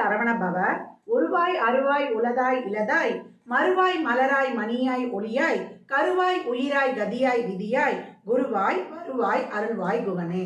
சரவண பவ உருவாய் அருவாய் உலதாய் இலதாய் மறுவாய் மலராய் மணியாய் ஒளியாய் கருவாய் உயிராய் கதியாய் விதியாய் குருவாய் வருவாய் அருள்வாய் குகனே.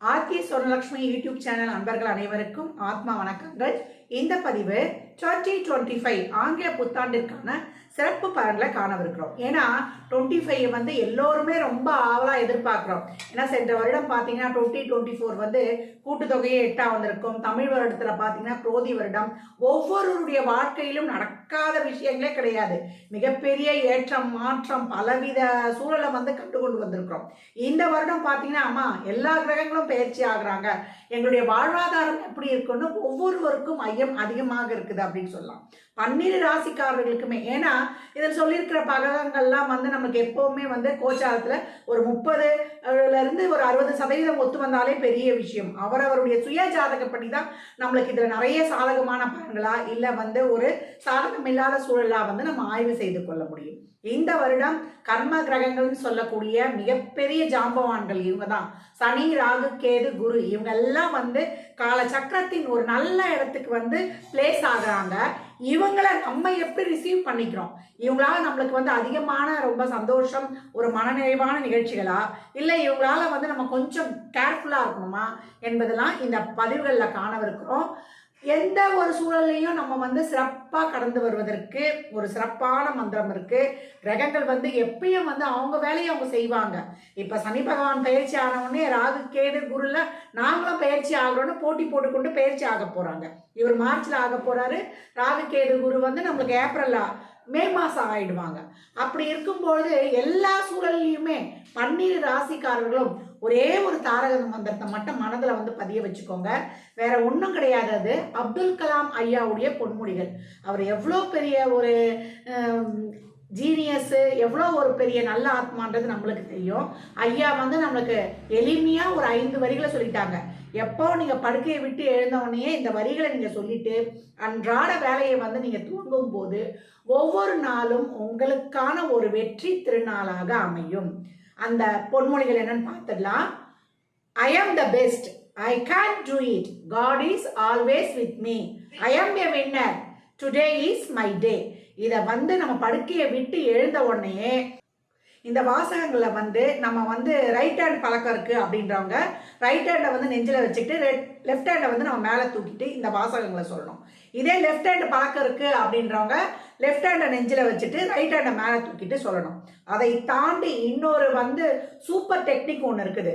ஆர்கே சொர்ணலக்ஷ்மி யூடியூப் சேனல் அன்பர்கள் அனைவருக்கும் ஆத்மா வணக்கங்கள். இந்த பதிவு டுவெண்ட்டி டுவெண்ட்டி ஃபைவ் ஆங்கில புத்தாண்டிற்கான சிறப்பு பலன்களை காணவிருக்கிறோம். ஏன்னா டுவெண்ட்டி ஃபைவ் வந்து எல்லோருமே ரொம்ப ஆவலாக எதிர்பார்க்குறோம். ஏன்னா சென்ற வருடம் பார்த்தீங்கன்னா டுவெண்ட்டி டுவெண்ட்டி ஃபோர் வந்து கூட்டுத்தொகையே எட்டாக வந்திருக்கும். தமிழ் வருடத்தில் பார்த்தீங்கன்னா குரோதி வருடம். ஒவ்வொருவருடைய வாழ்க்கையிலும் நடக்காத விஷயங்களே கிடையாது. மிகப்பெரிய ஏற்றம் மாற்றம் பலவித சூழலை வந்து கற்றுக்கொண்டு வந்திருக்கிறோம். இந்த வருடம் பார்த்தீங்கன்னா அம்மா எல்லா கிரகங்களும் பயிற்சி ஆகுறாங்க. எங்களுடைய வாழ்வாதாரம் எப்படி இருக்குன்னு ஒவ்வொருவருக்கும் ஐயம் அதிகமாக இருக்குது. அப்படின்னு சொல்லலாம். பன்னிரு ராசிக்காரர்களுக்குமே ஏன்னா இதில் சொல்லியிருக்கிற பகங்கள்லாம் வந்து நமக்கு எப்போவுமே வந்து கோச்சாரத்தில் ஒரு முப்பதுல இருந்து ஒரு அறுபது சதவீதம் ஒத்து வந்தாலே பெரிய விஷயம். அவரவருடைய சுய ஜாதகப்படி தான் நம்மளுக்கு இதில் நிறைய சாதகமான பலன்களா இல்லை வந்து ஒரு சாதகம் இல்லாத சூழலா வந்து நம்ம ஆய்வு செய்து கொள்ள முடியும். இந்த வருடம் கர்ம கிரகங்கள்னு சொல்லக்கூடிய மிகப்பெரிய ஜாம்பவான்கள் இவங்க தான். சனி ராகு கேது குரு இவங்க எல்லாம் வந்து கால சக்கரத்தின் ஒரு நல்ல இடத்துக்கு வந்து பிளேஸ் ஆகிறாங்க. இவங்களை நம்ம எப்படி ரிசீவ் பண்ணிக்கிறோம்? இவங்களால நம்மளுக்கு வந்து அதிகமான ரொம்ப சந்தோஷம் ஒரு மனநிறைவான நிகழ்ச்சிகளா? இல்லை இவங்களால வந்து நம்ம கொஞ்சம் கேர்ஃபுல்லாக இருக்கணுமா? என்பதெல்லாம் இந்த பதிவுகளில் காணவிருக்கிறோம். எந்த ஒரு சூழல்லையும் நம்ம வந்து சிறப்பாக கடந்து வருவதற்கு ஒரு சிறப்பான மந்திரம் இருக்கு. கிரகங்கள் வந்து எப்பயும் வந்து அவங்க வேலையை அவங்க செய்வாங்க. இப்போ சனி பகவான் பயிற்சி ஆனவுடனே ராகு கேடு குருல நாங்களும் பயிற்சி ஆகிறோன்னு போட்டி போட்டுக்கொண்டு பயிற்சி ஆக போகிறாங்க இவர் மார்ச்சில் ஆக போகிறாரு ராகு கேது குரு வந்து நம்மளுக்கு ஏப்ரலில் மே மாதம் ஆகிடுவாங்க அப்படி இருக்கும்பொழுது எல்லா சூழல்லையுமே பன்னீர் ராசிக்காரர்களும் ஒரே ஒரு தாரக மந்திரத்தை மட்டும் மனதில் வந்து பதிய வச்சுக்கோங்க. வேற ஒன்றும் கிடையாது அது. அப்துல் கலாம் ஐயாவுடைய பொன்மொழிகள் அவர் எவ்வளோ பெரிய ஒரு ஜீனியஸு எவ்வளோ ஒரு பெரிய நல்ல ஆத்மான்றது நம்மளுக்கு தெரியும். ஐயா வந்து நம்மளுக்கு எளிமையாக ஒரு ஐந்து வரிகளை சொல்லிட்டாங்க. எப்போ நீங்கள் படுக்கையை விட்டு எழுந்தவுடனே இந்த வரிகளை நீங்கள் சொல்லிட்டு அன்றாட வேலையை வந்து நீங்கள் தூங்கும் போது ஒவ்வொரு நாளும் உங்களுக்கான ஒரு வெற்றி திருநாளாக அமையும். அந்த பொன்மொழிகள் என்னன்னு பார்த்துடலாம். I am the best I can do it God is always with me I am a winner today is my day இதை வந்து நம்ம படுக்கையை விட்டு எழுந்த உடனே இந்த வாசகங்களை வந்து நம்ம வந்து ரைட் ஹேண்ட் பழக்கம் இருக்குது அப்படின்றவங்க ரைட் ஹேண்டை வந்து நெஞ்சில் வச்சுக்கிட்டு ரெட் லெஃப்ட் ஹேண்டை வந்து நம்ம மேலே தூக்கிட்டு இந்த வாசகங்களை சொல்லணும். இதே லெஃப்ட் ஹேண்ட் பழக்கம் இருக்குது அப்படின்றவங்க லெஃப்ட் ஹேண்டை நெஞ்சில் வச்சுட்டு ரைட் ஹேண்டை மேலே தூக்கிட்டு சொல்லணும். அதை தாண்டி இன்னொரு வந்து சூப்பர் டெக்னிக் ஒன்று இருக்குது.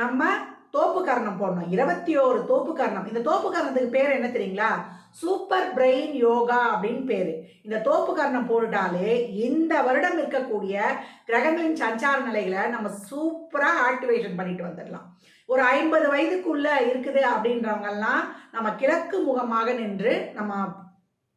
நம்ம தோப்பு கரணம் போடணும். இருபத்தி ஓரு தோப்பு கரணம் இந்த தோப்பு கரணத்துக்கு பேர் என்ன தெரியுங்களா? சூப்பர் பிரெயின் யோகா அப்படின்னு பேரு. இந்த தோப்பு கர்ணம் போட்டுட்டாலே இந்த வருடம் இருக்கக்கூடிய கிரகங்களின் சஞ்சார நிலைகளை நம்ம சூப்பரா ஆக்டிவேஷன் பண்ணிட்டு வந்துடலாம். ஒரு ஐம்பது வயதுக்குள்ள இருக்குது அப்படின்றவங்கெல்லாம் நம்ம கிழக்கு முகமாக நின்று நம்ம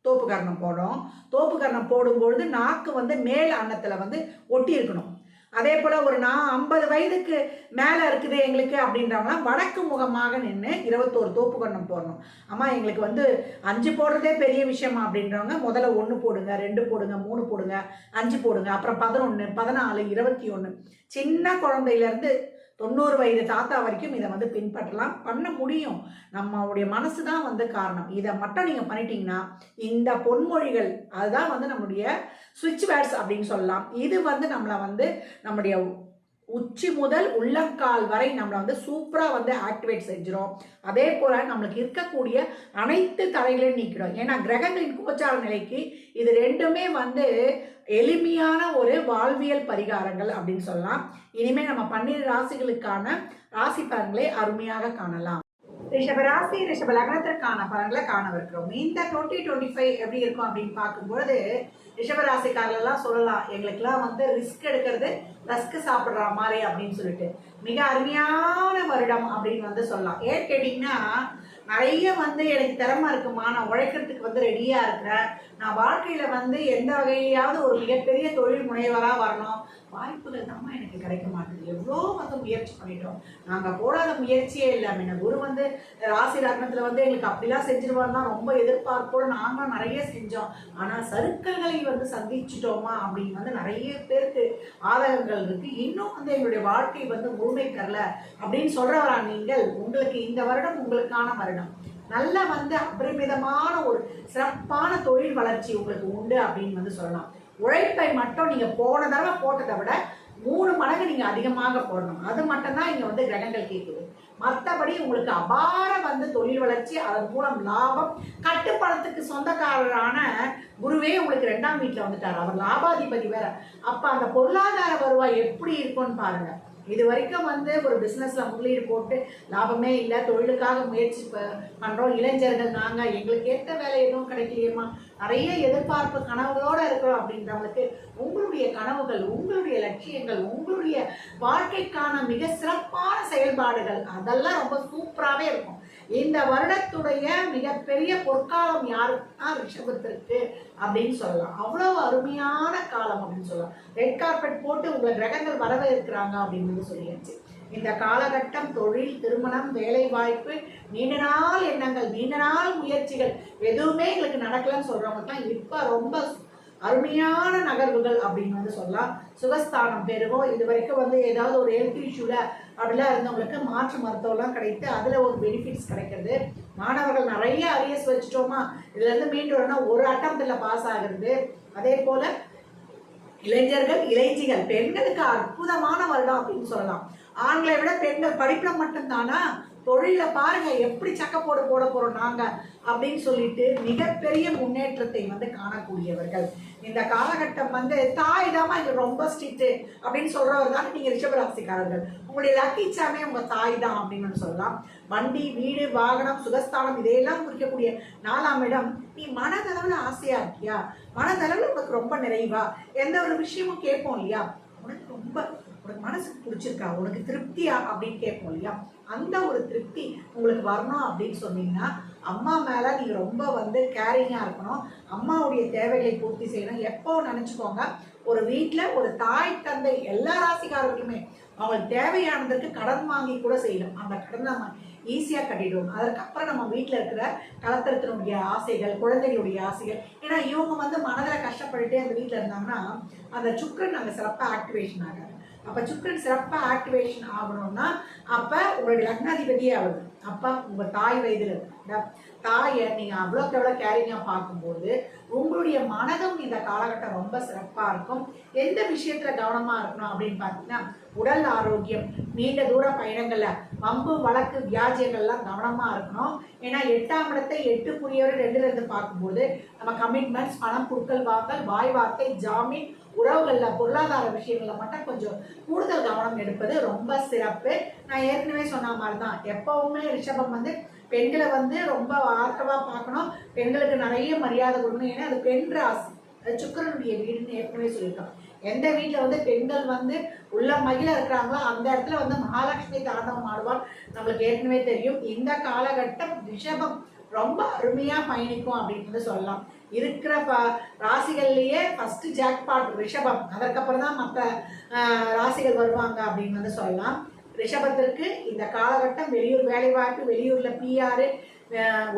தோப்பு கர்ணம் போடுறோம். தோப்பு கர்ணம் போடும்பொழுது நாக்கு வந்து மேல் அன்னத்தில் வந்து ஒட்டி இருக்கணும். அதே போல் ஒரு நான் ஐம்பது வயதுக்கு மேலே இருக்குது எங்களுக்கு அப்படின்றவங்களாம் வடக்கு முகமாக நின்று இருபத்தோரு தோப்பு கண்ணம் போடணும். அம்மா எங்களுக்கு வந்து அஞ்சு போடுறதே பெரிய விஷயமா அப்படின்றவங்க முதல்ல ஒன்று போடுங்க ரெண்டு போடுங்க மூணு போடுங்க அஞ்சு போடுங்க அப்புறம் பதினொன்று பதினாலு இருபத்தி ஒன்று சின்ன குழந்தையிலேருந்து தொண்ணூறு வயது தாத்தா வரைக்கும் இதை வந்து பின்பற்றலாம். பண்ண முடியும். நம்மளுடைய மனசு தான் வந்து காரணம். இதை மட்டும் நீங்கள் பண்ணிட்டீங்கன்னா இந்த பொன்மொழிகள் அதுதான் வந்து நம்முடைய சுவிட்ச் பேட்ஸ் அப்படின்னு சொல்லலாம். இது வந்து நம்மளை வந்து நம்முடைய உச்சி முதல் உள்ளங்கால் வரை நம்மளை வந்து சூப்பராக வந்து ஆக்டிவேட் செஞ்சிடும் அதே போல் நம்மளுக்கு இருக்கக்கூடிய அனைத்து தடைகளையும் நீக்கிடும். ஏன்னா கிரகங்களின் கோச்சார நிலைக்கு இது ரெண்டுமே வந்து எளிமையான ஒரு வாழ்வியல் பரிகாரங்கள் அப்படின்னு சொல்லலாம். இனிமேல் நம்ம பன்னிரு ராசிகளுக்கான ராசி பலன்களை அருமையாக காணலாம். ரிஷப ராசி ரிஷப லக்னத்திற்கான பலன்களை காணவிருக்கிறோம். இந்த டுவெண்ட்டி டுவெண்ட்டி ஃபைவ் எப்படி இருக்கும் அப்படின்னு பார்க்கும்போது ரிஷப ராசிக்காரர்கள்லாம் சொல்லலாம் எங்களுக்கெல்லாம் வந்து ரிஸ்க் எடுக்கிறது ரஸ்க் சாப்பிட்ற மாதிரி அப்படின்னு சொல்லிட்டு. மிக அருமையான வருடம் அப்படின்னு வந்து சொல்லலாம். ஏன் கேட்டிங்கன்னா நிறைய வந்து எனக்கு திறமை இருக்குமா? நான் உழைக்கிறதுக்கு வந்து ரெடியாக இருக்கிறேன். நான் வாழ்க்கையில் வந்து எந்த வகையிலாவது ஒரு மிகப்பெரிய தொழில் முனைவராக வரணும். வாய்ப்புகள் தான் எனக்கு கிடைக்க மாட்டேங்குது எவ்வளோ வந்து முயற்சி பண்ணிட்டோம். நாங்கள் போடாத முயற்சியே இல்லை. என்ன குரு வந்து ராசி லக்னத்தில் வந்து எங்களுக்கு அப்படிலாம் செஞ்சிருவாருன்னா ரொம்ப எதிர்பார்ப்போடு நாங்களும் நிறைய செஞ்சோம். ஆனால் சருக்கல்களை வந்து சந்திச்சிட்டோமா அப்படின்னு வந்து நிறைய பேருக்கு ஆதகங்கள் இருக்கு. இன்னும் வந்து எங்களுடைய வாழ்க்கை வந்து முழுமை தரல அப்படின்னு சொல்கிறவரா நீங்கள் உங்களுக்கு இந்த வருடம் உங்களுக்கான வருடம். நல்ல வந்து அபரிமிதமான ஒரு சிறப்பான தொழில் வளர்ச்சி உங்களுக்கு உண்டு அப்படின்னு வந்து சொல்லலாம். உழைப்பை மட்டும் நீங்க போன தடவை போட்டதை விட மூணு மடங்கு நீங்க அதிகமாக போடணும். அது மட்டும்தான் இங்க வந்து கிரகங்கள் கேட்குது மற்றபடி உங்களுக்கு அபார வந்து தொழில் வளர்ச்சி அதன் மூலம் லாபம். கட்டுப்பணத்துக்கு சொந்தக்காரரான குருவே உங்களுக்கு ரெண்டாம் வீட்டில் வந்துட்டார். அவர் லாபாதிபதி வேற. அப்ப அந்த பொருளாதார வருவாய் எப்படி இருக்கும்னு பாருங்க. இது வரைக்கும் வந்து ஒரு பிஸ்னஸில் முதலீடு போட்டு லாபமே இல்லை தொழிலுக்காக முயற்சி ப- பண்றோம். இளைஞர்கள் நாங்கள் எங்களுக்கு ஏற்ற வேலை எதுவும் கிடைக்கலையேம்மா. நிறைய எதிர்பார்ப்பு கனவுகளோட இருக்கிறோம் அப்படின்றவங்களுக்கு உங்களுடைய கனவுகள் உங்களுடைய லட்சியங்கள் உங்களுடைய வாழ்க்கைக்கான மிக சிறப்பான செயல்பாடுகள் அதெல்லாம் ரொம்ப சூப்பராகவே இருக்கும். இந்த வருடத்துடைய மிகப்பெரிய பொற்காலம் யாருக்குன்னா ரிஷபத்திற்கு அப்படின்னு சொல்லலாம். அவ்வளவு அருமையான காலம் அப்படின்னு சொல்லலாம். ரெட் கார்பெட் போட்டு உங்களை கிரகங்கள் வரவே இருக்கிறாங்க அப்படின்னு வந்து சொல்லியாச்சு. இந்த காலகட்டம் தொழில் திருமணம் வேலை வாய்ப்பு நீண்ட நாள் எண்ணங்கள் நீண்ட நாள் முயற்சிகள் எதுவுமே எங்களுக்கு நடக்கலன்னு சொல்றவங்க தான் இப்ப ரொம்ப அருமையான நகர்வுகள் அப்படின்னு வந்து சொல்லலாம். சுகஸ்தானம் பெருகும் இது வரைக்கும் வந்து ஏதாவது ஒரு ஹெல்த் இஷ்யூல அப்படிலாம் இருந்தவங்களுக்கு மாற்று மருத்துவம்லாம் கிடைத்து அதுல ஒரு பெனிஃபிட்ஸ் கிடைக்கிறது. மாணவர்கள் நிறைய அரியஸ் வச்சுட்டோமா? இதுல இருந்து மீண்டு வரணும் ஒரு அட்டம்ல பாஸ் ஆகிறது. அதே போல இளைஞர்கள் இளைஞிகள் பெண்களுக்கு அற்புதமான வருடம் அப்படின்னு சொல்லலாம். ஆண்களை விட பெண்கள் படிப்பில் மட்டும்தானா? தொழில பாருங்க எப்படி சக்கப்போடு போட போறோம் நாங்க? அப்படின்னு சொல்லிட்டு மிகப்பெரிய முன்னேற்றத்தை வந்து காணக்கூடியவர்கள். இந்த காலகட்டம் வந்து தாய் தாமா இது ரொம்ப ஸ்ட்ரிக்ட் அப்படின்னு சொல்றவர் தான் நீங்க ரிஷபராசிக்காரர்கள். உங்களுடைய லக்கி சாமே உங்க தாய் தான் அப்படின்னு சொல்லலாம். வண்டி வீடு வாகனம் சுகஸ்தானம் இதையெல்லாம் குறிக்கக்கூடிய நாலாம் இடம் நீ மனதளவுல ஆசையா இருக்கியா? மனதளவுல உனக்கு ரொம்ப நிறைவா? எந்த ஒரு விஷயமும் கேட்போம் இல்லையா? உனக்கு ரொம்ப உனக்கு மனசுக்கு பிடிச்சிருக்கா? உனக்கு திருப்தியா? அப்படின்னு கேட்போம் இல்லையா? அந்த ஒரு திருப்தி உங்களுக்கு வரணும் அப்படின்னு சொன்னீங்கன்னா அம்மா மேல நீங்க ரொம்ப வந்து கேரிங்கா இருக்கணும். அம்மாவுடைய தேவைகளை பூர்த்தி செய்யணும். எப்போ நினைச்சுக்கோங்க ஒரு வீட்டில் ஒரு தாய் தந்தை எல்லா ராசிக்காரர்களுமே அவங்களுக்கு தேவையானதற்கு கடன் வாங்கி கூட செய்யணும் அந்த கடன் ஈஸியாக கட்டிடுவோம் அதற்கப்புறம் நம்ம வீட்டில் இருக்கிற கலத்திரத்தினுடைய ஆசைகள் குழந்தைகளுடைய ஆசைகள். ஏன்னா இவங்க வந்து மனதில் கஷ்டப்பட்டுட்டே அந்த வீட்டில் இருந்தாங்கன்னா அந்த சுக்கரன் அங்கே சிறப்பாக ஆக்டிவேஷன் ஆகாது. அப்போ சுக்கரன் சிறப்பாக ஆக்டிவேஷன் ஆகணும்னா அப்போ உங்களுடைய லக்னாதிபதியே ஆகுது அப்போ உங்கள் தாய் வயதில் இந்த தாயை நீங்கள் அவ்வளோக்கு எவ்வளோ கேரிங்காக பார்க்கும்போது உங்களுடைய மனதும் இந்த காலகட்டம் ரொம்ப சிறப்பாக இருக்கும். எந்த விஷயத்தில் கவனமாக இருக்கணும் அப்படின்னு பார்த்தீங்கன்னா உடல் ஆரோக்கியம். நீண்ட தூர பயணங்களில் வம்பு வழக்கு வியாஜியங்கள்லாம் கவனமாக இருக்கணும். ஏன்னா எட்டாம் இடத்தை எட்டு புரியவர் ரெண்டுல இருந்து பார்க்கும்போது நம்ம கமிட்மெண்ட்ஸ் பணம் குடுக்கல் வாங்கல் வாய் வார்த்தை ஜாமீன் உறவுகளில் பொருளாதார விஷயங்களில் மட்டும் கொஞ்சம் கூடுதல் கவனம் எடுப்பது ரொம்ப சிறப்பு. நான் ஏற்கனவே சொன்ன மாதிரி தான் எப்போவுமே ரிஷபம் வந்து பெண்களை வந்து ரொம்ப ஆர்வமாக பார்க்கணும். பெண்களுக்கு நிறைய மரியாதை கொடுக்கணும். ஏன்னா அது பெண் ராசி. சுக்கரனுடைய வீடுன்னு ஏற்கனவே சொல்லியிருக்கோம். எந்த வீட்டில் வந்து பெண்கள் வந்து உள்ள மகிழ இருக்கிறாங்களோ அந்த இடத்துல வந்து மகாலட்சுமி தாண்டவம் ஆடுவார் நம்மளுக்கு ஏற்கனவே தெரியும். இந்த காலகட்டம் ரிஷபம் ரொம்ப அருமையாக பயணிக்கும் அப்படின்னு வந்து சொல்லலாம். இருக்கிற ப ராசிகள்லேயே ஃபஸ்ட்டு ஜாக்பாட் ரிஷபம். அதற்கப்புறம் தான் மற்ற ராசிகள் வருவாங்க அப்படின்னு வந்து சொல்லலாம். ரிஷபத்திற்கு இந்த காலகட்டம் வெளியூர் வேலைவாய்ப்பு வெளியூரில் பிஆர்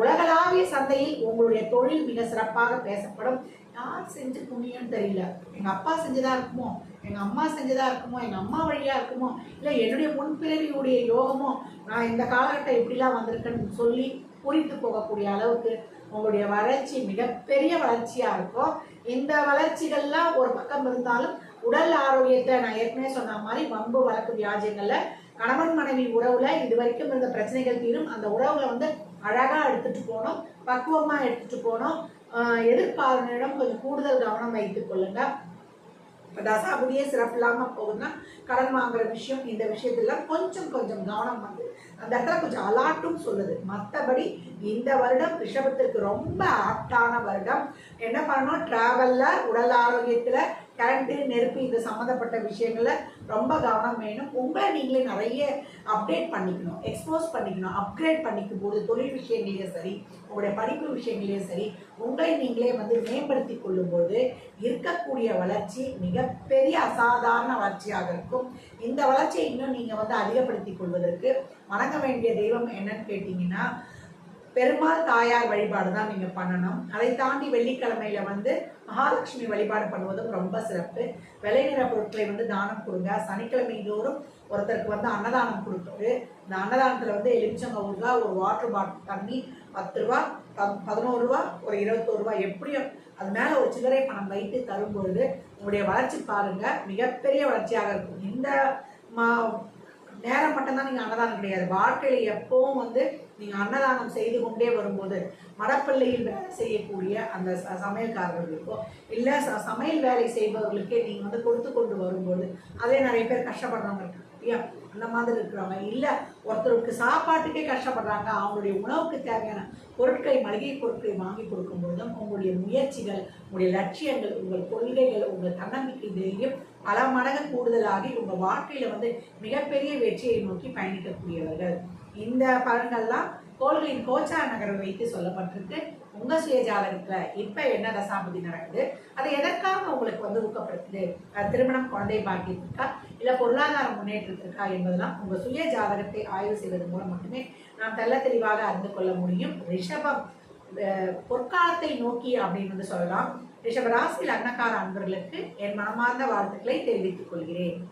உலகளாவிய சந்தையில் உங்களுடைய தொழில் மிக சிறப்பாக பேசப்படும். யார் செஞ்ச புண்ணியம்னு தெரியல. எங்கள் அப்பா செஞ்சதாக இருக்குமோ எங்கள் அம்மா செஞ்சதாக இருக்குமோ எங்கள் அம்மா வழியாக இருக்குமோ இல்லை என்னுடைய முன்பிறவியுடைய யோகமோ நான் இந்த காலகட்டம் எப்படிலாம் வந்திருக்கேன்னு சொல்லி புரிந்து போகக்கூடிய அளவுக்கு உங்களுடைய வளர்ச்சி மிகப்பெரிய வளர்ச்சியாக இருக்கும் இந்த வளர்ச்சிகள்லாம் ஒரு பக்கம் இருந்தாலும் உடல் ஆரோக்கியத்தை நான் ஏற்கனவே சொன்ன மாதிரி வம்பு வழக்கு வியாஜங்களில் கணவன் மனைவி உறவுல இது வரைக்கும் இருந்த பிரச்சனைகள் தீரும். அந்த உறவுல வந்து அழகா எடுத்துட்டு போகணும் பக்குவமா எடுத்துட்டு போகணும் ஆஹ் கொஞ்சம் கூடுதல் கவனம் வைத்துக் கொள்ளுங்க. இப்போ தசாபுதியே போகுதுன்னா கடன் வாங்குற விஷயம் இந்த விஷயத்துல கொஞ்சம் கொஞ்சம் கவனம் வந்து அந்த இடத்துல கொஞ்சம் அலாட்டும் சொல்லுது. மற்றபடி இந்த வருடம் ரிஷபத்திற்கு ரொம்ப ஆப்டான வருடம். என்ன பண்ணணும்? டிராவல்ல உடல் ஆரோக்கியத்துல கரண்ட் நெருப்பு இது சம்மந்தப்பட்ட விஷயங்களை ரொம்ப கவனம் வேணும். உங்களை நீங்களே நிறைய அப்டேட் பண்ணிக்கணும் எக்ஸ்போஸ் பண்ணிக்கணும் அப்கிரேட் பண்ணிக்கும் போது தொழில் விஷயங்களையும் சரி உங்களுடைய படிப்பு விஷயங்களையும் சரி உங்களை நீங்களே வந்து மேம்படுத்தி கொள்ளும்போது இருக்கக்கூடிய வளர்ச்சி மிகப்பெரிய அசாதாரண வளர்ச்சியாக இருக்கும். இந்த வளர்ச்சியை இன்னும் நீங்கள் வந்து அதிகப்படுத்தி கொள்வதற்கு வணங்க வேண்டிய தெய்வம் என்னன்னு கேட்டிங்கன்னா பெருமாள் தாயார் வழிபாடு தான் நீங்கள் பண்ணணும். அதை தாண்டி வெள்ளிக்கிழமையில வந்து மகாலட்சுமி வழிபாடு பண்ணுவதும் ரொம்ப சிறப்பு. விலை நிற பொருட்களை வந்து தானம் கொடுங்க. சனிக்கிழமை தோறும் ஒருத்தருக்கு வந்து அன்னதானம் கொடுத்தாரு இந்த அன்னதானத்தில் வந்து எலுமிச்சங்க ஊருகா ஒரு வாட்டர் பாட்டில் தண்ணி பத்து ரூபா ப- பதினோரு ரூபா ஒரு இருபத்தோரு ரூபா எப்படியும் அது மேலே ஒரு சில்லறை பணம் வைத்து தரும்பொழுது உங்களுடைய வளர்ச்சி பாருங்கள் மிகப்பெரிய வளர்ச்சியாக இருக்கும். இந்த மா நேரம் மட்டும்தான் நீங்கள் அன்னதானம் கிடையாது. வாழ்க்கையில் எப்பவும் வந்து நீங்கள் அன்னதானம் செய்து கொண்டே வரும்போது மடப்பள்ளியில் வேலை செய்யக்கூடிய அந்த ச- சமையல்காரர்களுக்கோ இல்லை ச சமையல் வேலை செய்பவர்களுக்கே நீங்கள் வந்து கொடுத்து கொண்டு வரும்போது அதே நிறைய பேர் கஷ்டப்படுறவங்க இருக்காங்க. அந்த மாதிரி இருக்கிறவங்க. இல்லை ஒருத்தருக்கு சாப்பாட்டுக்கே கஷ்டப்படுறாங்க. அவங்களுடைய உணவுக்கு தேவையான பொருட்களை மளிகை பொருட்களை வாங்கி கொடுக்கும்பொழுதும் உங்களுடைய முயற்சிகள் உங்களுடைய லட்சியங்கள் உங்கள் கொள்கைகள் உங்கள் தன்னம்பிக்கை தைரியம் பல மடங்கு கூடுதலாகி உங்கள் வாழ்க்கையில் வந்து மிகப்பெரிய வெற்றியை நோக்கி பயணிக்கக்கூடியவர்கள். இந்த பலன்கள்லாம் கோள்களின் கோச்சா நகரம் வைத்து சொல்லப்பட்டிருக்கு. உங்க சுய இப்போ என்ன தசாபதி நடக்குது? அது எதற்காக உங்களுக்கு வந்து ஊக்கப்படுத்துது? திருமணம் குழந்தை பாக்கியத்துக்கா? இல்லை பொருளாதார முன்னேற்றத்திற்கா என்பதெல்லாம் உங்கள் சுய ஜாதகத்தை ஆய்வு செய்வதன் மூலம் மட்டுமே நாம் தெல்ல தெளிவாக அறிந்து கொள்ள முடியும். ரிஷபம் பொற்காலத்தை நோக்கி அப்படின்னு வந்து சொல்லலாம். ரிஷப ராசி லக்னக்கார அன்பர்களுக்கு என் மனமார்ந்த வாழ்த்துக்களை தெரிவித்துக் கொள்கிறேன்.